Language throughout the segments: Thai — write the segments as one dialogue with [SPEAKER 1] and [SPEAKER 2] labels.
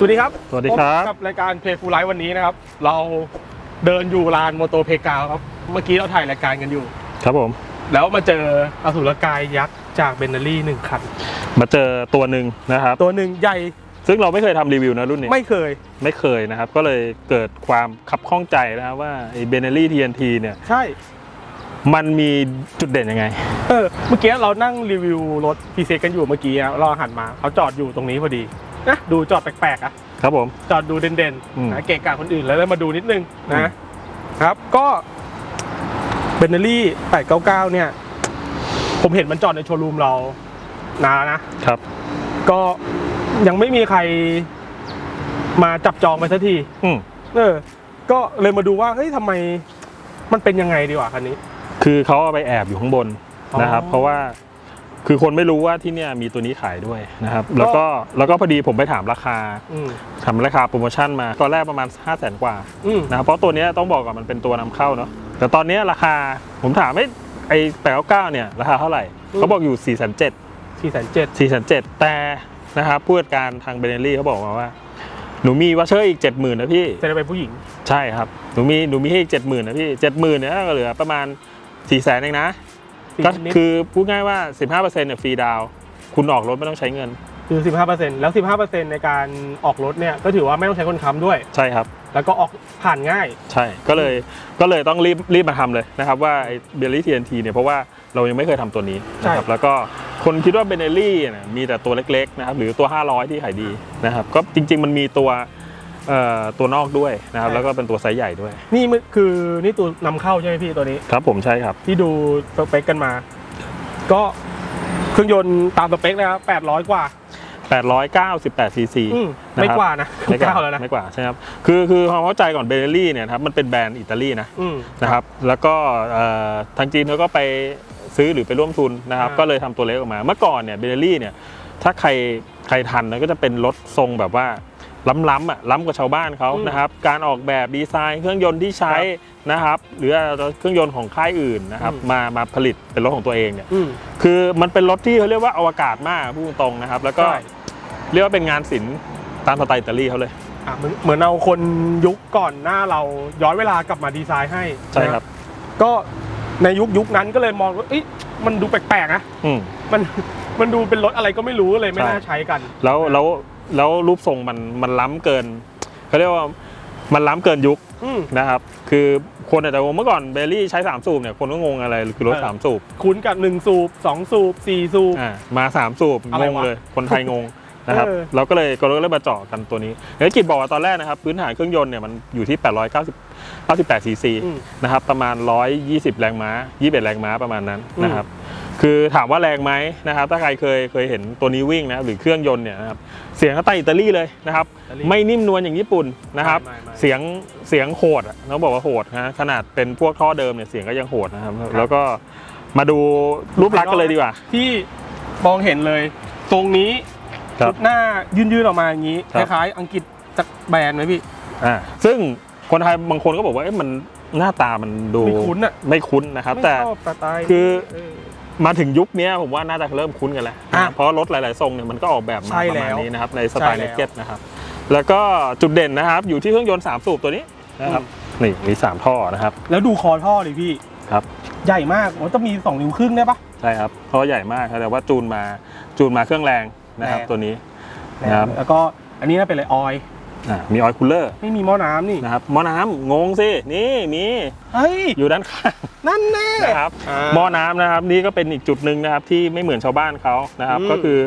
[SPEAKER 1] สวัสดีครับ
[SPEAKER 2] สวัสดีครับ
[SPEAKER 1] พกับรายการเพย์ฟูไลฟ์วันนี้นะครับ เราเดินอยู่ลานโมโตเพกาวครับ เมื่อกี้เราถ่ายรายการกันอยู่
[SPEAKER 2] ครับผม
[SPEAKER 1] แล้วมาเจออสุรกายยักษ์จากเบนเนอรี่หนึ่งคัน
[SPEAKER 2] มาเจอตัวหนึ่งนะครับ
[SPEAKER 1] ตัวหนึ่งใหญ่
[SPEAKER 2] ซึ่งเราไม่เคยทำรีวิวนะรุ่นนี้
[SPEAKER 1] ไม่เคย
[SPEAKER 2] ไม่เคยนะครับ ก็เลยเกิดความขับข้องใจนะครับว่าไอ้เบเนลี่ทีเอ็นทีเนี่ย
[SPEAKER 1] ใช่
[SPEAKER 2] มันมีจุดเด่นยังไง
[SPEAKER 1] เออ เมื่อกี้เรานั่งรีวิวรถพีเซกันอยู่เมื่อกี้อะเราหันมาเขาจอดอยู่ตรงนี้พอดี นะดูจอดแปลกๆอะ
[SPEAKER 2] ครับผม
[SPEAKER 1] จอดดูเด่น
[SPEAKER 2] อืม
[SPEAKER 1] ๆนะเกะกะคนอื่นแล้วเลยมาดูนิดนึง
[SPEAKER 2] อืม
[SPEAKER 1] นะครับ ก็เบนเนอรี่899 เนี่ย ผมเห็นมันจอดในโชว์รูมเรานานแล้วนะ
[SPEAKER 2] ครับ
[SPEAKER 1] ก็ยังไม่มีใครมาจับจองไปสักที
[SPEAKER 2] อืม
[SPEAKER 1] เออ ก็เลยมาดูว่า เฮ้ยทำไมมันเป็นยังไงดีกว่าคันนี้
[SPEAKER 2] คือเขาเอาไปแอบอยู่ข้างบนนะครับ
[SPEAKER 1] อ๋อ
[SPEAKER 2] เพราะว่า คือคนไม่รู้ว่าที่เนี่ยมีตัวนี้ขายด้วยนะครับ แล้วก็แล้วก็พอดีผมไปถามราคา
[SPEAKER 1] อืม
[SPEAKER 2] ถามราคาโปรโมชั่นมาตอนแรกประมาณ 5 0 0แสนกว่า
[SPEAKER 1] อืม
[SPEAKER 2] นะครับเพราะตัวเนี้ยต้องบอกก่อนมันเป็นตัวนำเข้าเนาะแต่ตอนเนี้ยราคาผมถามไอ้ไอ้แปดเก้าเนี่ยราคาเท่าไหร่เขาบอกอยู่4ี่แสนเจ็ด
[SPEAKER 1] สี่แสนเจ็ด
[SPEAKER 2] สี่แสนเจ็ดแต่นะครับผู้จัดการทางเบเนลี่เขาบอกมาว่าหนูมีวัชเชอร์อีกเจ็ดหมื่นนะพี่
[SPEAKER 1] จะได้เป็นผู้หญิง
[SPEAKER 2] ใช่ครับ หนูมีหนูมีให้อีกเจ็ดหมื่นนะพี่เจ็ดหมื่นเนี่ยก็เหลือประมาณสี่แสนเองนะ
[SPEAKER 1] สี่
[SPEAKER 2] ก็
[SPEAKER 1] นิด
[SPEAKER 2] คือพูดง่ายว่าสิบห้าเปอร์เซ็นต์เนี่ยฟรีดาวน์คุณออกรถไม่ต้องใช้เงิน
[SPEAKER 1] คือสิบห้าเปอร์เซ็นต์แล้วสิบห้าเปอร์เซ็นต์ในการออกรถเนี่ยก็ถือว่าไม่ต้องใช้คนค้ำด้วย
[SPEAKER 2] ใช่ครับ
[SPEAKER 1] แล้วก็ออกผ่านง่าย
[SPEAKER 2] ใช่ก็เลยก็เลยต้องรีบรีบมาทำเลยนะครับว่าไอ้เบลลี่ทีเอ็นทีเนี่ยเพราะว่าเรายังไม่เคยทำตัวนี้นะครับ
[SPEAKER 1] ใช่
[SPEAKER 2] แล้วก็คนคิดว่าเบเนลี่ยมีแต่ตัวเล็กๆนะครับหรือตัว 500 ที่ขายดีนะครับก็จริง ๆ มันมีตัวเอ่อ ตัวนอกด้วยนะครับ แล้วก็เป็นตัวไซส์ใหญ่ด้วย
[SPEAKER 1] นี่มันคือนี่ตัวนำเข้าใช่ไหมพี่ตัวนี้
[SPEAKER 2] ครับผมใช่ครับ
[SPEAKER 1] ที่ดูสเปคกันมา ก็เครื่องยนต์ตามสเปคนะครับแปดร้อยกว่า
[SPEAKER 2] 898 ซีซี
[SPEAKER 1] อืม
[SPEAKER 2] นะครับ
[SPEAKER 1] ไม่กว่านะ
[SPEAKER 2] ไม่กว่า
[SPEAKER 1] เก้าแล้วนะ
[SPEAKER 2] ไม่กว่าใช่ครับคือคือความเข้าใจก่อนเบเนลี่เนี่ยนะครับมันเป็นแบรนด์อิตาลีนะ
[SPEAKER 1] อืม
[SPEAKER 2] นะครับ แล้วก็เอ่อทางจีนเขาก็ไปซื้อหรือไปร่วมทุนนะครับ
[SPEAKER 1] อ่า
[SPEAKER 2] ก็เลยทำตัวเล็กออกมา เมื่อก่อนเนี่ยเบเนลี่เนี่ยถ้าใครใครทันนะก็จะเป็นรถทรงแบบว่า ล้ำๆอะล้ำกว่าชาวบ้านเขานะครับ การออกแบบดีไซน์เครื่องยนต์ที่ใช้นะครับ หรือเครื่องยนต์ของค่ายอื่นนะครับ มามาผลิตเป็นรถของตัวเองเนี่ย
[SPEAKER 1] อืม
[SPEAKER 2] คือมันเป็นรถที่เขาเรียกว่าอวกาศมากพูดตรงๆนะครับ แล้วก็
[SPEAKER 1] ใช่
[SPEAKER 2] เรียกว่าเป็นงานศิลป์ตามสไตล์อิตาลีเขาเลย
[SPEAKER 1] อะเหมือนเหมือนเอาคนยุคก่อนหน้าเราย้อนเวลากลับมาดีไซน์ให้
[SPEAKER 2] ใช่ครับ
[SPEAKER 1] นะก็ในยุคยุคนั้นก็เลยมองว่าเอ้ยมันดูแปลกๆนะ
[SPEAKER 2] อืม
[SPEAKER 1] มันมันดูเป็นรถอะไรก็ไม่รู้เลยไม่
[SPEAKER 2] ใช่
[SPEAKER 1] น่าใช้กัน
[SPEAKER 2] แล้วแล้ว แล้วรูปทรงมันมันล้ำเกินเขาเรียกว่ามันล้ำเกินยุค
[SPEAKER 1] อืม
[SPEAKER 2] นะครับคือคนอาจจะงงเมื่อก่อนเบลลี่ใช้ 3 สูบเนี่ยคนก็งงอะไรคือรถ
[SPEAKER 1] เออ
[SPEAKER 2] 3สูบ
[SPEAKER 1] คุ้นกับหนึ่งสูบสองสูบสี่สูบ
[SPEAKER 2] อ่ามา 3 สูบ
[SPEAKER 1] อะไร
[SPEAKER 2] งง
[SPEAKER 1] วะ
[SPEAKER 2] เลย คนไทยงงนะครับ
[SPEAKER 1] เออ
[SPEAKER 2] เราก็เลยก็เลยมาเจาะกันตัวนี้แล้วกิจบอกว่าตอนแรกนะครับ พื้นฐานเครื่องยนต์เนี่ยมันอยู่ที่ 890 98ซีซี
[SPEAKER 1] อืม
[SPEAKER 2] นะครับประมาณ 120 แรงม้า 21 แรงม้าประมาณนั้นนะครับ คือถามว่าแรงไหมนะครับ ถ้าใครเคยเคยเห็นตัวนี้วิ่งนะครับหรือเครื่องยนต์เนี่ยนะครับเสียงก็ไตอิตาลีเลยนะครับ
[SPEAKER 1] อิตาลี
[SPEAKER 2] ไม่นิ่มนวลอย่างญี่ปุ่นนะครับ
[SPEAKER 1] ไม่ไม่ไม่
[SPEAKER 2] เสียงเสียงโหดอะเขาบอกว่าโหดนะขนาดเป็นพวกท่อเดิมเนี่ยเสียงก็ยังโหดนะครับ แล้วก็มาดูรูปลักษณ์กันเลยดีกว่า
[SPEAKER 1] ที่มองเห็นเลย ตรงนี้
[SPEAKER 2] ครับ
[SPEAKER 1] ชุดหน้ายื่นๆออกมาอย่างนี้
[SPEAKER 2] ค
[SPEAKER 1] ครับ ล้ายๆอังกฤษจากแบรนด์ไหมพี่
[SPEAKER 2] อ่าซึ่งคนไทยบางคนก็บอกว่าเอ๊ะมันหน้าตามันดู
[SPEAKER 1] ไม่คุ้นอะ
[SPEAKER 2] ไม่คุ้นนะครับ
[SPEAKER 1] ไม่
[SPEAKER 2] แต่
[SPEAKER 1] ชอบสไตล์
[SPEAKER 2] คือ
[SPEAKER 1] เออ
[SPEAKER 2] มาถึงยุคเนี้ยผมว่าน่าจะเริ่มคุ้นกันแล้ว
[SPEAKER 1] อะ
[SPEAKER 2] นะเพราะรถหลาย ๆ ทรงเนี่ยมันก็ออกแบบมา
[SPEAKER 1] ใช่
[SPEAKER 2] ประมาณ
[SPEAKER 1] แล้ว
[SPEAKER 2] นี้นะครับในสไตล์
[SPEAKER 1] ใช่
[SPEAKER 2] เน
[SPEAKER 1] แล้ว
[SPEAKER 2] เก็ตนะครับแล้วก็จุดเด่นนะครับ อยู่ที่เครื่องยนต์3สูบตัวนี้นะครับนี่มี 3 ท่อนะครับ
[SPEAKER 1] แล้วดูคอท่อดิพี่
[SPEAKER 2] ครับ
[SPEAKER 1] ใหญ่มากมันต้องมีสองนิ้วครึ่งได้ปะ
[SPEAKER 2] ใช่ครับท่อใหญ่มากครับแต่ว่าจูนมาจูนมาเครื่องแรงนะครับ
[SPEAKER 1] แรง
[SPEAKER 2] ตัวนี้นะครับ
[SPEAKER 1] แล้วก็อันนี้น่าเป็นอะไรออยล์
[SPEAKER 2] อ่ามีออยคูลเลอร์
[SPEAKER 1] ไม่มีหม้อน้ำนี่
[SPEAKER 2] นะครับหม้อน้ำงงสินี่มี
[SPEAKER 1] เฮ้ย
[SPEAKER 2] อยู่ด้านข้าง
[SPEAKER 1] นั่นแน่
[SPEAKER 2] นะครับาหม้อน้ำนะครับนี่ก็เป็นอีกจุดหนึ่งนะครับที่ไม่เหมือนชาวบ้านเขานะครับ
[SPEAKER 1] อืม
[SPEAKER 2] ก็คือ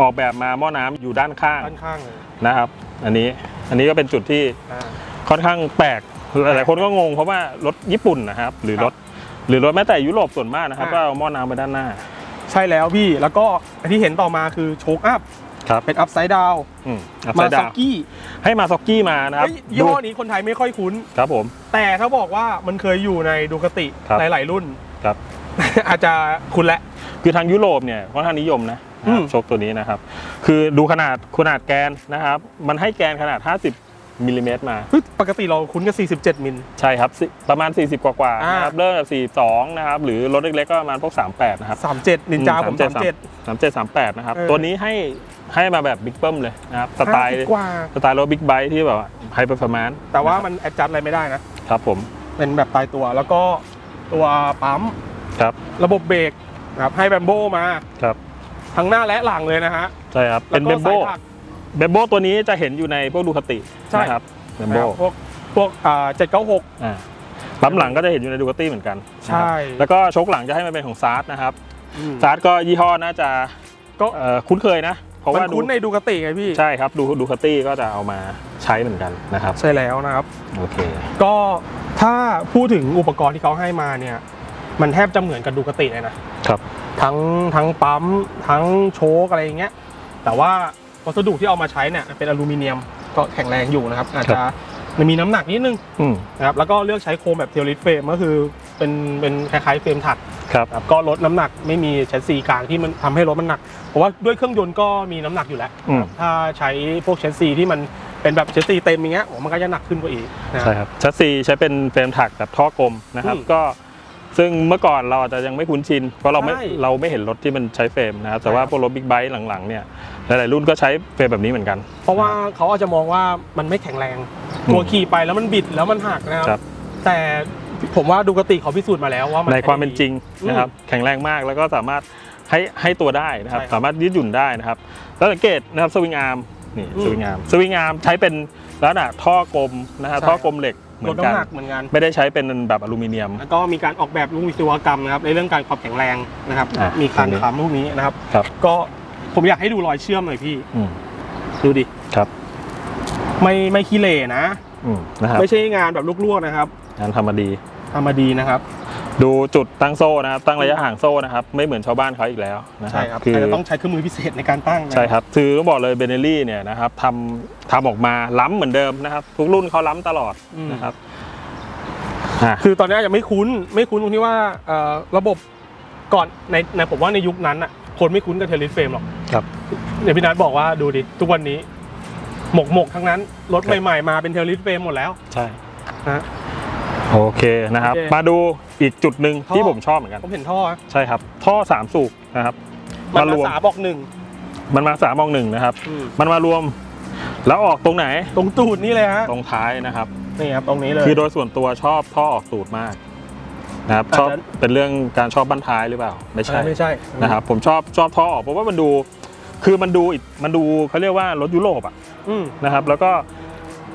[SPEAKER 2] ออกแบบมาหม้อน้ำอยู่ด้านข้าง
[SPEAKER 1] ด้านข้างเลย
[SPEAKER 2] นะครับ อันนี้อันนี้ก็เป็นจุดที่
[SPEAKER 1] อ่า
[SPEAKER 2] ค่อนข้างแปลกหลายๆคนก็งงเพราะว่ารถญี่ปุ่นนะครับ หรือ
[SPEAKER 1] ครับ
[SPEAKER 2] รถหรือรถแม้แต่ยุโรปส่วนมากนะครับ
[SPEAKER 1] อ่า
[SPEAKER 2] ก็เอาหม้อน้ำไปด้านหน้า
[SPEAKER 1] ใช่แล้วพี่แล้วก็อันที่เห็นต่อมาคือโชคอัพ
[SPEAKER 2] ครับ
[SPEAKER 1] เป็นอัพไซด์ดาว
[SPEAKER 2] อืมอัพ
[SPEAKER 1] มา
[SPEAKER 2] ไซด์
[SPEAKER 1] ซ
[SPEAKER 2] ดา
[SPEAKER 1] อ
[SPEAKER 2] ว
[SPEAKER 1] กี้
[SPEAKER 2] ให้มาซ็อกกี้มานะครับ
[SPEAKER 1] เฮ้ยยี่ห้อนี้คนไทยไม่ค่อยคุ้น
[SPEAKER 2] ครับผม
[SPEAKER 1] แต่ถ้าบอกว่ามันเคยอยู่ในดูคติ
[SPEAKER 2] ครับ
[SPEAKER 1] หลาย ๆ รุ่น
[SPEAKER 2] ครับ
[SPEAKER 1] อาจจะคุ้นแหละ
[SPEAKER 2] คือทางยุโรปเนี่ยค่อนข้างนิยมนะนะค
[SPEAKER 1] อื
[SPEAKER 2] รับ
[SPEAKER 1] ม
[SPEAKER 2] โชคตัวนี้นะครับ คือดูขนาดขนาดแกนนะครับ มันให้แกนขนาด 50มิลลิเมตรมา
[SPEAKER 1] เฮ้ยปกติเราคุ้นกับ 47 มิล
[SPEAKER 2] ใช่ครับสิประมาณ 40 กว่ากว่าๆ
[SPEAKER 1] อ่า
[SPEAKER 2] นะครับเริ่มจาก42นะครับ หรือรถเล็กๆก็ประมาณพวก 38 นะครับ
[SPEAKER 1] 37นินจาผม
[SPEAKER 2] 37 37 38นะครับ
[SPEAKER 1] เออ
[SPEAKER 2] ตัวนี้ให้ ให้มาแบบบิ๊กเบิ้มเลยนะครับสไตล์
[SPEAKER 1] 50กว่า
[SPEAKER 2] สไตล์รถบิ๊กไบค์ที่แบบไฮเปอร์ฟอร์แมนซ์
[SPEAKER 1] แต่ว่ามันแอดจัดอะไรไม่ได้นะ
[SPEAKER 2] ครับผม
[SPEAKER 1] เป็นแบบตายตัวแล้วก็ตัวปั๊ม
[SPEAKER 2] ครับ
[SPEAKER 1] ระบบเบรกนะครับให้แบมโบมา
[SPEAKER 2] ครับ
[SPEAKER 1] ทั้งหน้าและหลังเลยนะฮะ
[SPEAKER 2] ใช่ครับเป็น
[SPEAKER 1] แล้
[SPEAKER 2] เบ
[SPEAKER 1] วก็
[SPEAKER 2] มโบ
[SPEAKER 1] สายถัก
[SPEAKER 2] เบมโบตัวนี้จะเห็นอยู่ในพวกดูคติ
[SPEAKER 1] ใช่
[SPEAKER 2] นะครับเบม
[SPEAKER 1] นะ
[SPEAKER 2] โบ
[SPEAKER 1] ครับพวกพวกอ่าเจ็ดเก้าหก
[SPEAKER 2] อ่าปั๊มหลังก็จะเห็นอยู่ในดูคติเหมือนกันนะครับ
[SPEAKER 1] ใช่
[SPEAKER 2] แล้วก็ชกหลังจะให้มันเป็นของซาร์นะครับซาร์ก็ยี่ห้อน่าจะ
[SPEAKER 1] ก็
[SPEAKER 2] เอ่อคุ้นเคยนะเพ ราะ
[SPEAKER 1] มัน
[SPEAKER 2] ว่าดู
[SPEAKER 1] คุ้นในดูกติไงพี่
[SPEAKER 2] ใช่ครับดูดูคติก็จะเอามาใช้เหมือนกันนะครับ
[SPEAKER 1] ใช่แล้วนะครับ
[SPEAKER 2] โอเค
[SPEAKER 1] ก็ถ้าพูดถึงอุปกรณ์ที่เขาให้มาเนี่ย มันแทบจะเหมือนกับดูกติเลยนะ
[SPEAKER 2] ครับ
[SPEAKER 1] ทั้งทั้งปั๊ม ทั้งโชคอะไรอย่างเงี้ย แต่ว่าวัสดุที่เอามาใช้เนี่ยเป็นอลูมิเนียมก็แข็งแรงอยู่นะครับ อาจจะมันมีน้ำหนักนิดนึง
[SPEAKER 2] อืม
[SPEAKER 1] นะครับแล้วก็เลือกใช้โคมแบบเทอริสเฟรมก็คือ เป็นเป็นคล้ายๆเฟรมถัก
[SPEAKER 2] ครับ
[SPEAKER 1] ครับก็ลดน้ำหนักไม่มีแชสซีกลางที่มันทำให้รถมันหนัก เพราะว่าด้วยเครื่องยนต์ก็มีน้ำหนักอยู่แล้ว
[SPEAKER 2] อืม
[SPEAKER 1] ถ้าใช้พวกแชสซีที่มันเป็นแบบแชสซีเต็มอย่างเงี้ยโอ้มันก็จะหนักขึ้นกว่าอีกนะ
[SPEAKER 2] ใช่ครับชัสซีใช้เป็นเฟรมถักแบบท่อกลมนะครับ
[SPEAKER 1] อืม
[SPEAKER 2] ก็ซึ่งเมื่อก่อนเราอาจจะยังไม่คุ้นชิน เพราะเราไม่
[SPEAKER 1] ใช่
[SPEAKER 2] เราไม่เห็นรถที่มันใช้เฟรมนะครับแต่ว่า
[SPEAKER 1] ใช่ครับ
[SPEAKER 2] พวกรถบิ๊กไบค์หลังๆเนี่ยหลายๆรุ่นก็ใช้เฟรมแบบนี้เหมือนกัน
[SPEAKER 1] เพราะว่าเขาอาจจะมองว่ามันไม่แข็งแรง
[SPEAKER 2] อืม
[SPEAKER 1] กลัวขี่ไปแล้วมันบิดแล้วมันหักนะค
[SPEAKER 2] ครั
[SPEAKER 1] รับบแต่ ผมว่าดูกติเขาพิสูจน์มาแล้วว่ามัน
[SPEAKER 2] ในความเป็นจริง
[SPEAKER 1] อืม
[SPEAKER 2] นะครับแข็งแรงมากแล้วก็สามารถให้ให้ตัวได้นะครับ
[SPEAKER 1] ใช่ครับ
[SPEAKER 2] สามารถยืดหยุ่นได้นะครับ แล้วสังเกตนะครับสวิงอาร์มนี่
[SPEAKER 1] อืม
[SPEAKER 2] สวิงอาร์มสวิงอาร์มใช้เป็นลักษณะท่อกลมนะฮะ
[SPEAKER 1] ใช่
[SPEAKER 2] ท่อกลมเหล็กเหมื
[SPEAKER 1] ล
[SPEAKER 2] อ
[SPEAKER 1] ด
[SPEAKER 2] นกัน
[SPEAKER 1] น้ำหนักเหมือนกัน
[SPEAKER 2] ไม่ได้ใช้เป็นแบบอลูมิเนียม
[SPEAKER 1] แล้วก็มีการออกแบบรูปวิศวกรรมนะครับในเรื่องการความแข็งแรงนะครับ
[SPEAKER 2] อะ
[SPEAKER 1] มีการ
[SPEAKER 2] ตรงนี้
[SPEAKER 1] ค้ำพวกนี้นะครับ
[SPEAKER 2] ครับ
[SPEAKER 1] ก็ผมอยากให้ดูรอยเชื่อมหน่อยพี่
[SPEAKER 2] อืม
[SPEAKER 1] ดูดิ
[SPEAKER 2] ครับ
[SPEAKER 1] ไม่ไม่ขี้เหร่นะ
[SPEAKER 2] อืมนะครับ
[SPEAKER 1] ไม่ใช่งานแบบลวกๆนะครับ
[SPEAKER 2] งานทำมาดี
[SPEAKER 1] ทำมาดีนะครับ
[SPEAKER 2] ดูจุดตั้งโซ่นะครับ ตั้งระยะห่างโซ่นะครับ ไม่เหมือนชาวบ้านเขาอีกแล้วนะค
[SPEAKER 1] ใช่
[SPEAKER 2] รับ
[SPEAKER 1] ครับ
[SPEAKER 2] คือ
[SPEAKER 1] แต่จะต้องใช้เครื่องมือพิเศษในการตั้งนะ
[SPEAKER 2] ใช่ครับคือต้องบอกเลยเบเนลี่เนี่ยนะครับทำทำออกมาล้ำเหมือนเดิมนะครับ ทุกรุ่นเขาล้ำตลอด
[SPEAKER 1] อืม
[SPEAKER 2] นะครับอะ
[SPEAKER 1] คือตอนนี้ยังไม่คุ้นไม่คุ้นตรงที่ว่าเอ่อระบบก่อนในในผมว่าในยุคนั้นอะคนไม่คุ้นกับเทเลสเฟรมหรอก
[SPEAKER 2] ครับ
[SPEAKER 1] เดี๋ยวพี่นัทบอกว่าดูดิทุกวันนี้หมกหมกทั้งนั้นรถ
[SPEAKER 2] ครับ
[SPEAKER 1] ใหม่ๆมาเป็นเทเลสเฟรมหมดแล้ว
[SPEAKER 2] ใช่
[SPEAKER 1] นะ
[SPEAKER 2] โอเคนะครับ
[SPEAKER 1] โอเค
[SPEAKER 2] มาดูอีกจุดหนึ่ง
[SPEAKER 1] ท่อ
[SPEAKER 2] ที่ผมชอบเหมือนกัน
[SPEAKER 1] ผมเห็นท่อนะ
[SPEAKER 2] ใช่ครับ ท่อสามสูบนะครับ
[SPEAKER 1] มัน
[SPEAKER 2] มาร
[SPEAKER 1] มาว
[SPEAKER 2] ม
[SPEAKER 1] สามบอกหนึ่ง
[SPEAKER 2] มันมาสามมองหนึ่งนะครับ
[SPEAKER 1] อืม
[SPEAKER 2] มันมารวม แล้วออกตรงไหน
[SPEAKER 1] ตรงตูดนี่เลยฮะ
[SPEAKER 2] ตรงท้ายนะครับ
[SPEAKER 1] นี่ครับตรงนี้เลย
[SPEAKER 2] คือโดยส่วนตัวชอบท่อออกตูดมากนะครับ
[SPEAKER 1] อาจจะ
[SPEAKER 2] ชอบเป็นเรื่องการชอบบั้นท้ายหรือเปล่า ไม่ใช่
[SPEAKER 1] ไม่ใช่
[SPEAKER 2] นะครับ ผมชอบชอบท่อออกเพราะว่ามันดู คือมันดูอีกมันดูเขาเรียกว่ารถยุโรปอะ
[SPEAKER 1] อืม
[SPEAKER 2] นะครับ แล้วก็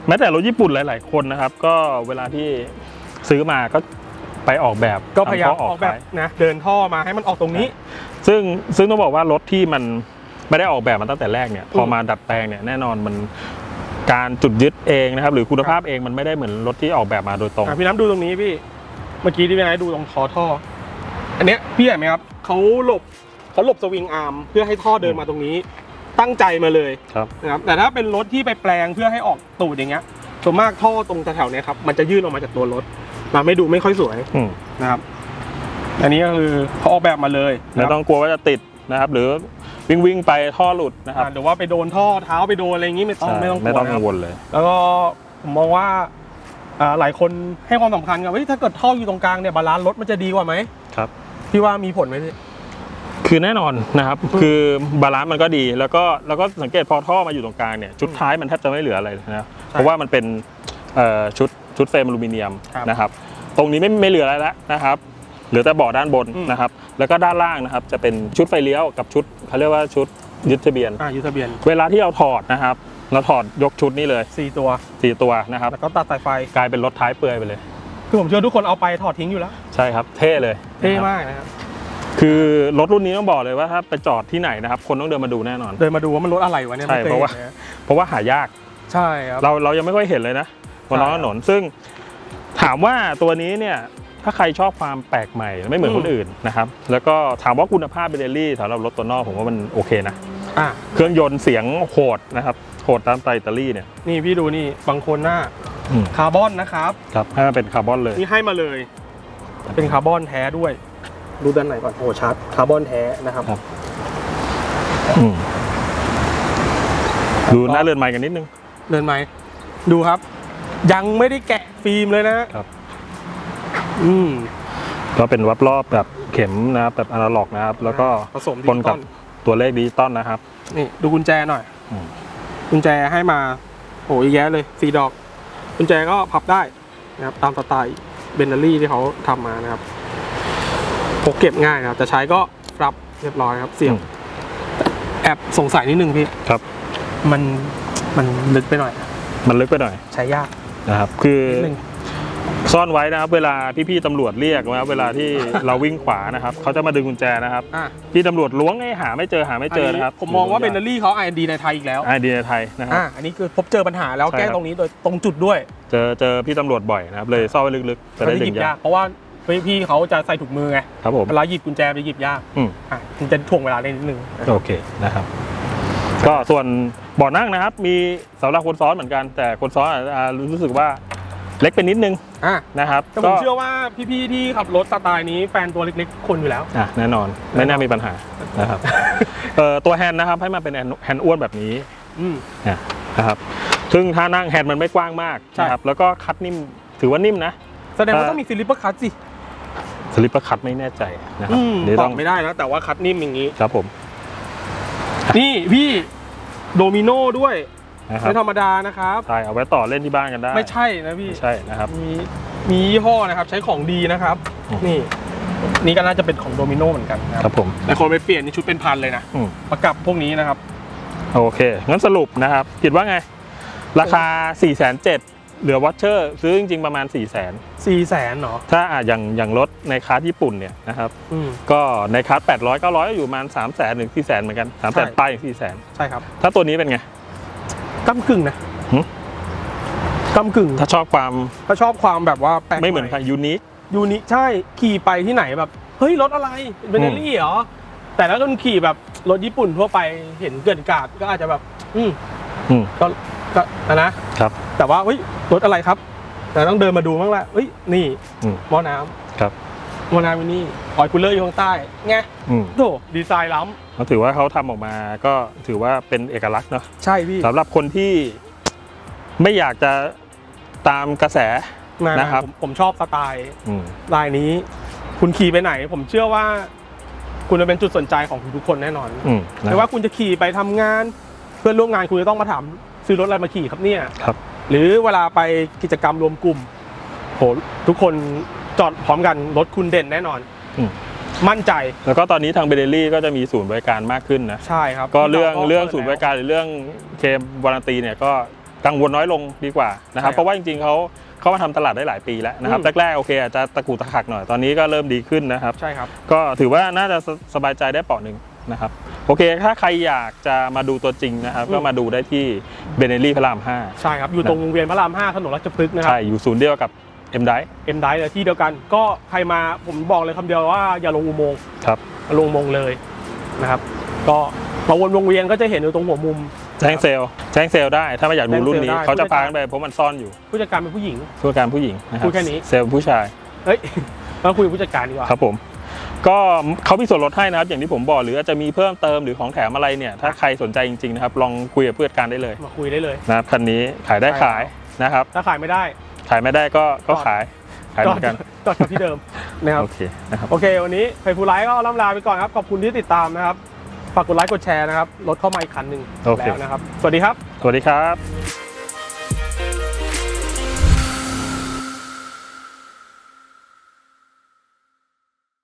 [SPEAKER 2] แม้แต่รถญี่ปุ่นหลาย ๆ คนนะครับ ก็เวลาที่ ซื้อมาก็ไปออกแบบ
[SPEAKER 1] ก็พยายาม
[SPEAKER 2] ทำท่
[SPEAKER 1] ออกแบบ
[SPEAKER 2] ขาย
[SPEAKER 1] นะเดินท่อมาให้มันออกตรงนี้
[SPEAKER 2] ซึ่งซึ่งต้องบอกว่ารถที่มันไม่ได้ออกแบบมาตั้งแต่แรกเนี่ยพอ
[SPEAKER 1] อืม
[SPEAKER 2] มาดัดแปลงเนี่ยแน่นอนมันการจุดยึดเองนะครับหรือคุณภาพเองมันไม่ได้เหมือนรถที่ออกแบบมาโดยตรง
[SPEAKER 1] อะพี่น้ำดูตรงนี้พี่เมื่อกี้ที่พี่น้ำดูตรงคอท่อ อันเนี้ยพี่เห็นไหมครับเขาหลบเขาหลบสวิงอาร์มเพื่อให้ท่อเดินมาตรงนี้ ตั้งใจมาเลย
[SPEAKER 2] ครับ
[SPEAKER 1] นะครับแต่ถ้าเป็นรถที่ไปแปลงเพื่อให้ออกตูดอย่างเงี้ยส่วนมากท่อตรงแถวๆเนี้ยครับมันจะยื่นออกมาจากตัวรถ มาไม่ดูไม่ค่อยสวย
[SPEAKER 2] อืม
[SPEAKER 1] นะครับ อันนี้ก็คือเขาออกแบบมาเลย
[SPEAKER 2] ไม่ต้องกลัวว่าจะติดนะครับ หรือวิ่งวิ่งไปท่อหลุดนะครับ
[SPEAKER 1] อ่าหรือว่าไปโดนท่อเท้าไปโดนอะไรอย่างงี้ไม่ต้อง
[SPEAKER 2] ใช่
[SPEAKER 1] ไม่ต้องกลัว
[SPEAKER 2] ไม่ต้อง
[SPEAKER 1] นะค
[SPEAKER 2] กั
[SPEAKER 1] รับ
[SPEAKER 2] งวลเลย
[SPEAKER 1] แล้วก็ผมมองว่าอ่าหลายคนให้ความสำคัญกับว่าเฮ้ยถ้าเกิดท่ออยู่ตรงกลางเนี่ยบาลานซ์รถมันจะดีกว่าไหม
[SPEAKER 2] ครับ
[SPEAKER 1] พี่ว่ามีผลไหมพี่
[SPEAKER 2] คือแน่นอนนะครับ คือบาลานซ์มันก็ดี แล้วก็แล้วก็สังเกตพอท่อมาอยู่ตรงกลางเนี่ย ชุดท้ายมันแทบจะไม่เหลืออะไรเลยนะ เพราะว่ามันเป็นเอ่อชุด ชุดเฟรมอลูมิเนียม
[SPEAKER 1] ครับ
[SPEAKER 2] นะครับ ตรงนี้ไม่ไม่เหลืออะไรแล้วนะครับเหลือแต่เบาะด้านบน
[SPEAKER 1] อืม
[SPEAKER 2] นะครับ แล้วก็ด้านล่างนะครับ จะเป็นชุดไฟเลี้ยวกับชุดเขาเรียกว่าชุดยึดทะเบียน
[SPEAKER 1] อ่ายูทะเบียน
[SPEAKER 2] เวลาที่เราถอดนะครับเราถอดยกชุดนี้เลย
[SPEAKER 1] สี่ตัว
[SPEAKER 2] สี่ตัวนะครับ
[SPEAKER 1] แล้วก็ตัดสายไฟ
[SPEAKER 2] กลายเป็นรถท้ายเปลือยไปเลย
[SPEAKER 1] คือผมเชื่อทุกคนเอาไปถอดทิ้งอยู่แล้ว
[SPEAKER 2] ใช่ครับ เท่เลย
[SPEAKER 1] เท่
[SPEAKER 2] นะครับ
[SPEAKER 1] มากนะครับ
[SPEAKER 2] คือรถรุ่นนี้ต้องบอกเลยว่าถ้าไปจอดที่ไหนนะครับ คนต้องเดินมาดูแน่นอน
[SPEAKER 1] เดินมาดูว่ามันรถอะไรวะเนี่ย
[SPEAKER 2] ใช่
[SPEAKER 1] ไม่คย
[SPEAKER 2] เพราะว่า
[SPEAKER 1] ห็นน
[SPEAKER 2] เพราะว่าหายาก
[SPEAKER 1] ใช่ครับ
[SPEAKER 2] เราเรายังไม่ค่อยเห็นเลยนะบ นท้อง
[SPEAKER 1] ใช่
[SPEAKER 2] ถนน ซึ่งถามว่าตัวนี้เนี่ยถ้าใครชอบความแปลกใหม่ไม่เหมือน
[SPEAKER 1] อืม
[SPEAKER 2] คนอื่นนะครับ แล้วก็ถามว่าคุณภาพเบเดลี่สำหรับรถตัวนอกผมว่ามันโอเคนะ
[SPEAKER 1] อะ
[SPEAKER 2] เครื่องยนต์เสียงโหดนะครับโหดตามสไตล์อิตาลีเนี่ย
[SPEAKER 1] นี่พี่ดูนี่บางคนหน้า
[SPEAKER 2] อืม
[SPEAKER 1] คาร์บอนนะครับ
[SPEAKER 2] ครับให้มันเป็นคาร์บอนเลย
[SPEAKER 1] นี่ให้มาเลย เป็นคาร์บอนแท้ด้วย ดูด้านไหนก่อนโอ้ชัดคาร์บอนแท้นะครับ
[SPEAKER 2] ครับอืมดูหน้าเรือนใหม่กันนิดนึง
[SPEAKER 1] เดินไหมดูครับ ยังไม่ได้แกะฟิล์มเลยนะครับ อืม
[SPEAKER 2] ก็เป็นวับรอบแบบเข็มนะครับแบบอนาล็อกนะครับ แล้วก็
[SPEAKER 1] ผสมดิ
[SPEAKER 2] ปน
[SPEAKER 1] จิต
[SPEAKER 2] กั
[SPEAKER 1] อบล
[SPEAKER 2] ตัวเลขดิจิตอลนะครับ
[SPEAKER 1] นี่ดูกุญแจหน่อย
[SPEAKER 2] อืม
[SPEAKER 1] กุญแจให้มาโอ้ยแยะเลยสีดอก กุญแจก็พับได้นะครับ ตามสไตล์เบนเนอรี่ที่เขาทำมานะครับพกเก็บง่ายนะครับ แต่ใช้ก็รับเรียบร้อยครับ เสียงแอบสงสัยนิดนึงพี่
[SPEAKER 2] ครับ
[SPEAKER 1] มันมันลึกไปหน่อย
[SPEAKER 2] มันลึกไปหน่อย
[SPEAKER 1] ใช้ยาก
[SPEAKER 2] นะครับ คือ
[SPEAKER 1] นิดนึง
[SPEAKER 2] ซ่อนไว้นะครับ เวลาพี่ๆตำรวจเรียกนะครับเวลาที่เราวิ่งขวานะครับเขาจะมาดึงกุญแจนะครับ
[SPEAKER 1] อะ
[SPEAKER 2] พี่ตำรวจล้วงให้หาไม่เจอหาไม่เจอนะครับ
[SPEAKER 1] ผมมองว่าเบนเนอรี่เขาไอดีในไทยอีกแล้ว
[SPEAKER 2] ไอเดียไทยนะครับ
[SPEAKER 1] อะอันนี้คือพบเจอปัญหาแล้ว
[SPEAKER 2] ใช่
[SPEAKER 1] แก้
[SPEAKER 2] ครับ
[SPEAKER 1] ตรงนี้โดยตรงจุดด้วย
[SPEAKER 2] เจอเจอพี่ตำรวจบ่อยนะครับ เลยซ่อนไว้ลึกๆจะ
[SPEAKER 1] เขา
[SPEAKER 2] ได้
[SPEAKER 1] จะ
[SPEAKER 2] ดึ
[SPEAKER 1] หยิ
[SPEAKER 2] ง
[SPEAKER 1] บยายา
[SPEAKER 2] กก
[SPEAKER 1] เพราะว่าพี่เขาจะใส่ถุงมือไง
[SPEAKER 2] ครับผม
[SPEAKER 1] เวลาหยิบกุญแจจะหยิบยาก
[SPEAKER 2] อืม
[SPEAKER 1] อะมันจะถ่วงเวลาได้นิดนึง
[SPEAKER 2] โอเคนะครับ ก็ส่วนเบ่อนั่งนะครับ มีสำหรับคนซ้อนเหมือนกัน แต่คนซ้อนอาจจะรู้สึกว่าเล็กไปนิดนึง
[SPEAKER 1] อะ
[SPEAKER 2] นะครับ
[SPEAKER 1] แต่ผมเชื่อว่าพี่ๆที่ขับรถสไตล์นี้แฟนตัวเล็กๆ คนอยู่แล้ว
[SPEAKER 2] อะแน่นอนไม่น่ามีปัญหานะครับเอ่อตัวแฮนด์นะครับให้มาเป็นแฮนด์แฮนด์อ้วนแบบนี้
[SPEAKER 1] อืม
[SPEAKER 2] นะนะครับซึ่งถ้านั่งแฮนด์มันไม่กว้างมาก
[SPEAKER 1] ใช่
[SPEAKER 2] นะครับแล้วก็คัดนิ่มถือว่านิ่มนะ
[SPEAKER 1] แสดงว่า
[SPEAKER 2] ถ้า
[SPEAKER 1] ต้องมีซิลิปเปอร์คัตสิ
[SPEAKER 2] สลิปเปอร์คัดไม่แน่ใจนะครั
[SPEAKER 1] อื
[SPEAKER 2] บ
[SPEAKER 1] ม
[SPEAKER 2] เดี๋ยว
[SPEAKER 1] บ
[SPEAKER 2] ต้
[SPEAKER 1] อ
[SPEAKER 2] อง
[SPEAKER 1] กไม่ได้นะ แต่ว่าคัตนิ่มอย่างนี้
[SPEAKER 2] ครับผม
[SPEAKER 1] นี่พี่โดมิโนด้วย
[SPEAKER 2] นะครับ
[SPEAKER 1] ไม่ธรรมดานะครับ
[SPEAKER 2] ใช่เอาไว้ต่อเล่นที่บ้านกันได้
[SPEAKER 1] ไม่ใช่นะพี่
[SPEAKER 2] ไม่ใช่นะครับ
[SPEAKER 1] มีมียี่ห้อนะครับ ใช้ของดีนะครับ
[SPEAKER 2] อืม
[SPEAKER 1] นี่ นี่ก็น่าจะเป็นของโดมิโนเหมือนกันนะ
[SPEAKER 2] ค
[SPEAKER 1] ค
[SPEAKER 2] รั
[SPEAKER 1] รับบ
[SPEAKER 2] ผม
[SPEAKER 1] แต่คนไปเปลี่ยนนี่ชุดเป็นพันเลยนะ
[SPEAKER 2] อืม
[SPEAKER 1] ประกับพวกนี้นะครับ
[SPEAKER 2] โอเคงั้นสรุปนะครับคิดว่าไง ราคา4 7 0 0 0 เหลือวอชเชอร์ซื้อจริง ๆ ประมาณ 4 0 0 0 0 0
[SPEAKER 1] สี่แสนเนาะ
[SPEAKER 2] ถ้าอะอย่างอย่างรถในคลาสญี่ปุ่นเนี่ยนะครับ
[SPEAKER 1] อืม
[SPEAKER 2] ก็ในคลาส800 900ก็อยู่ประมาณ 3 0 0 0 0 0ถึง4 0 0 0 0เหมือนกัน3 0 0 0 0ปลายถึง4 0 0 0 0
[SPEAKER 1] ใช่ครับ
[SPEAKER 2] ถ้าตัวนี้เป็นไง
[SPEAKER 1] ก้ากึ่งนะ
[SPEAKER 2] หึ
[SPEAKER 1] ก้ากึ่ง
[SPEAKER 2] ถ้าชอบความ
[SPEAKER 1] ถ้าชอบความแบบว่าแปลก
[SPEAKER 2] ไม่เหมือนใครยูนิค
[SPEAKER 1] ยูนิใช่ขี่ไปที่ไหนแบบ เฮ้ย รถอะไรเป็นเบนเนอรี่เหรอ แต่แล้วก็ขี่แบบรถญี่ปุ่นทั่วไปเห็นเกินกาดก็อาจจะแบบ อืม
[SPEAKER 2] อืม
[SPEAKER 1] ก็ ก็นะนะ
[SPEAKER 2] ครับ
[SPEAKER 1] แต่ว่าเฮ้ยรถอะไรครับ แต่ต้องเดินมาดูบ้างแหละเฮ้ยนี่
[SPEAKER 2] อืม
[SPEAKER 1] หม้อน้ำ
[SPEAKER 2] ครับ
[SPEAKER 1] หม้อน้ำมินี่ออยล์คูลเลอร์อยู่ข้างใต้ไง
[SPEAKER 2] อืม
[SPEAKER 1] โถดีไซน์ล้
[SPEAKER 2] เขาถือว่าเขาทำออกมาก็ถือว่าเป็นเอกลักษณ์เนาะำ
[SPEAKER 1] ใช่พี่
[SPEAKER 2] สำหรับคนที่ไม่อยากจะตามกระแส
[SPEAKER 1] มา
[SPEAKER 2] นะครับ
[SPEAKER 1] ผมผมชอบสไตล์
[SPEAKER 2] อืม
[SPEAKER 1] ลายนี้ คุณขี่ไปไหน ผมเชื่อว่า คุณจะเป็นจุดสนใจของทุกๆคนแน่นอน
[SPEAKER 2] อืมนะ
[SPEAKER 1] ไม่ว่าคุณจะขี่ไปทำงาน เพื่อนร่วมงานคุณจะต้องมาถาม ซื้อรถอะไรมาขี่ครับเนี่ย
[SPEAKER 2] ครับ
[SPEAKER 1] หรือเวลาไปกิจกรรมรวมกลุ่มโหทุกคนจอดพร้อมกันรถคุณเด่นแน่นอน
[SPEAKER 2] อืม
[SPEAKER 1] มั่นใจ
[SPEAKER 2] แล้วก็ตอนนี้ทางเบเดลี่ก็จะมีศูนย์บริการมากขึ้นนะ
[SPEAKER 1] ใช่ครับ
[SPEAKER 2] ก็เรื่อง
[SPEAKER 1] ที่า
[SPEAKER 2] เรื่องศูนย์บริการหรือเรื่องเคลมวารันตีเนี่ยก็กังวลน้อยลงดีกว่านะครับ
[SPEAKER 1] ใช่ครับ
[SPEAKER 2] เพราะว่าจริงๆเขาเขามาทำตลาดได้หลายปีแล้วนะครับ
[SPEAKER 1] อืม
[SPEAKER 2] แรกๆโอเคอาจจะตะกุกตะกักหน่อยตอนนี้ก็เริ่มดีขึ้นนะครับ
[SPEAKER 1] ใช่ครับ
[SPEAKER 2] ก็ถือว่าน่าจะสสบายใจได้เปราะหนึ่ง นะครับโอเคถ้าใครอยากจะมาดูตัวจริงนะครับ
[SPEAKER 1] อืม
[SPEAKER 2] ก็มาดูได้ที่เบเนลี่พระราม
[SPEAKER 1] ใช่ครับ อยู่ตรงวงเวียนพระราม 5 ถนนราชพฤกษ์
[SPEAKER 2] 5
[SPEAKER 1] นะครับ
[SPEAKER 2] ใช่ อยู่ศูนย์เดียวกับเอ็มได
[SPEAKER 1] เอ็มไดเลยที่เดียวกัน ก็ใครมาผมบอกเลยคำเดียวว่าอย่าลงอุโมงค์
[SPEAKER 2] ครับ
[SPEAKER 1] อย่าลงอุโมงค์เลยนะครับ ก็มาวนวงเวียนก็จะเห็นอยู่ตรงหัวมุม
[SPEAKER 2] แจ้งเซลล์แจ้งเซลล์ได้ถ้าไม่อยากดูรุ่นนี้
[SPEAKER 1] แจ้งเซลล์ได้
[SPEAKER 2] เขาจะพากันไปเพราะมันซ่อนอยู่
[SPEAKER 1] ผู้จัดการเป็นผู้หญิง
[SPEAKER 2] ผู้การผู้หญิงนะครับ
[SPEAKER 1] พูดแค่นี้
[SPEAKER 2] เซลล์ผู้ชาย
[SPEAKER 1] เฮ้ยมาคุยกับผู้จัดการดีกว่า
[SPEAKER 2] ครับผม ก็เขามีส่วนลดให้นะครับ อย่างที่ผมบอกหรืออาจจะมีเพิ่มเติมหรือของแถมอะไรเนี่ย ถ้าใครสนใจจริงๆนะครับ ลองคุยกับผู้จัดการได้เลย
[SPEAKER 1] มาคุยได้เลย
[SPEAKER 2] นะครับคันนี้ขายได้
[SPEAKER 1] ใช่
[SPEAKER 2] ขายนะครับ
[SPEAKER 1] ถ้าขายไม่ได้
[SPEAKER 2] ขายไม่ได้ก็ก็
[SPEAKER 1] จอด
[SPEAKER 2] ขายขายเหมือนกัน
[SPEAKER 1] จอดกับที่เดิมนะครับ
[SPEAKER 2] โอเคนะครับ
[SPEAKER 1] โอเค วันนี้เพจฟูไลท์ก็ล่ำลาไปก่อนครับ ขอบคุณที่ติดตามนะครับฝากกดไลค์กดแชร์นะครับรถเข้ามาอีกคันหนึ่ง
[SPEAKER 2] โอเค
[SPEAKER 1] แล้วนะครับ สวัสดีครับ
[SPEAKER 2] สวัสดีครับ